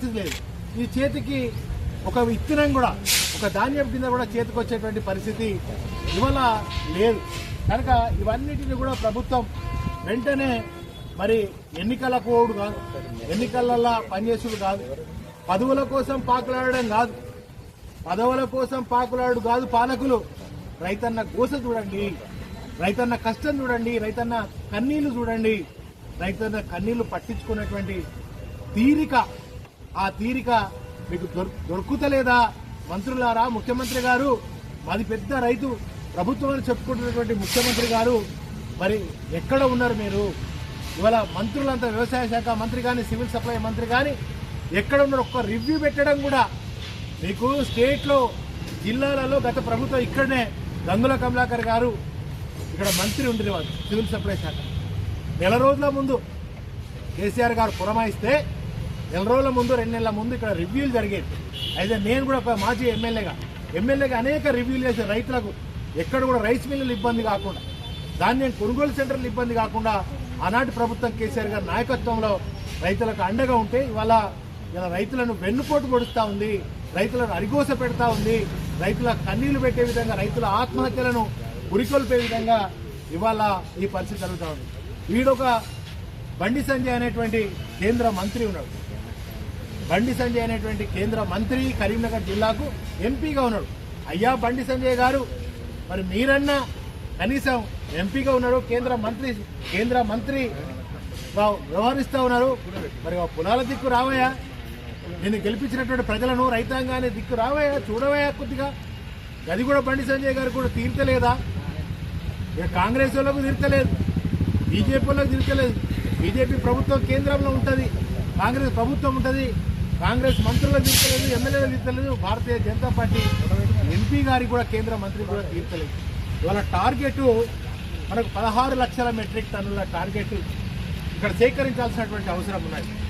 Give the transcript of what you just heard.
పరిస్థితి లేదు. ఈ చేతికి ఒక విత్తనం కూడా ఒక ధాన్యం కింద కూడా చేతికి వచ్చేటువంటి పరిస్థితి ఇవాళ లేదు. కనుక ఇవన్నిటిని కూడా ప్రభుత్వం వెంటనే మరి ఎన్నికల కోడు కాదు ఎన్నికలలో పనిచేసుడు కాదు. పదవుల కోసం పాకులాడడం కాదు. పదవుల కోసం పాకులాడు కాదు పాలకులు. రైతన్న గోస చూడండి. రైతన్న కష్టం చూడండి. రైతన్న కన్నీళ్ళు చూడండి. రైతన్న కన్నీళ్ళు పట్టించుకున్నటువంటి తీరిక ఆ తీరిక మీకు దొర్- దొరుకుతలేదా? మంత్రులారా ముఖ్యమంత్రి గారు మాది పెద్ద రైతు. ప్రభుత్వం అని చెప్పుకుంటున్నటువంటి ముఖ్యమంత్రి గారు మరి ఎక్కడ ఉన్నారు మీరు? ఇవాళ మంత్రులంతా వ్యవసాయ శాఖ మంత్రి కానీ సివిల్ సప్లై మంత్రి కానీ ఎక్కడ ఉన్నారు? ఒక్క రివ్యూ పెట్టడం కూడా మీకు స్టేట్లో జిల్లాలలో గత ప్రభుత్వం ఇక్కడనే గంగుల కమలాకర్ గారు ఇక్కడ మంత్రి ఉండేవారు సివిల్ సప్లై శాఖ. నెల రోజుల ముందు కేసీఆర్ గారు పురమాయిస్తే నెల రోజుల ముందు రెండు నెలల ముందు ఇక్కడ రివ్యూలు జరిగేవి అయితే నేను కూడా ఒక మాజీ ఎమ్మెల్యేగా ఎమ్మెల్యేగా అనేక రివ్యూలు చేసే రైతులకు ఎక్కడ కూడా రైస్ మిల్లులు ఇబ్బంది కాకుండా ధాన్యం కొనుగోలు సెంటర్లు ఇబ్బంది కాకుండా ఆనాటి ప్రభుత్వం కేసీఆర్ గారి నాయకత్వంలో రైతులకు అండగా ఉంటే ఇవాళ ఇలా రైతులను వెన్నుపోటు పొడుస్తూ ఉంది రైతులను అరిగోస పెడతా ఉంది రైతుల కన్నీళ్ళు పెట్టే విధంగా రైతుల ఆత్మహత్యలను ఉరికొల్పే విధంగా ఇవాళ ఈ పరిస్థితి జరుగుతూ ఉంది. వీడొక బండి సంజయ్ అనేటువంటి కేంద్ర మంత్రి ఉన్నాడు. బండి సంజయ్ అనేటువంటి కేంద్ర మంత్రి కరీంనగర్ జిల్లాకు ఎంపీగా ఉన్నాడు. అయ్యా బండి సంజయ్ గారు మరి మీరన్నా కనీసం ఎంపీగా ఉన్నారు కేంద్ర మంత్రి కేంద్ర మంత్రి వ్యవహరిస్తూ ఉన్నారు. మరి ఆ దిక్కు రావయ్యా? నేను గెలిపించినటువంటి ప్రజలను రైతాంగాన్ని దిక్కు రావయ్యా చూడవయ్యా కొద్దిగా? అది కూడా బండి సంజయ్ గారు కూడా తీర్చలేదా? ఇక కాంగ్రెస్ వాళ్ళకు తీర్చలేదు బీజేపీ వాళ్ళకు తీర్చలేదు. బీజేపీ ప్రభుత్వం కేంద్రంలో ఉంటుంది కాంగ్రెస్ ప్రభుత్వం ఉంటుంది. కాంగ్రెస్ మంత్రులకు తీర్చలేదు ఎమ్మెల్యేలకు తీర్చలేదు భారతీయ జనతా పార్టీ ఎంపీ గారికి కూడా కేంద్ర మంత్రి కూడా తీర్చలేదు. ఇవాళ టార్గెట్ మనకు పదహారు లక్షల మెట్రిక్ టన్నుల టార్గెట్ ఇక్కడ సేకరించాల్సినటువంటి అవసరం ఉన్నది.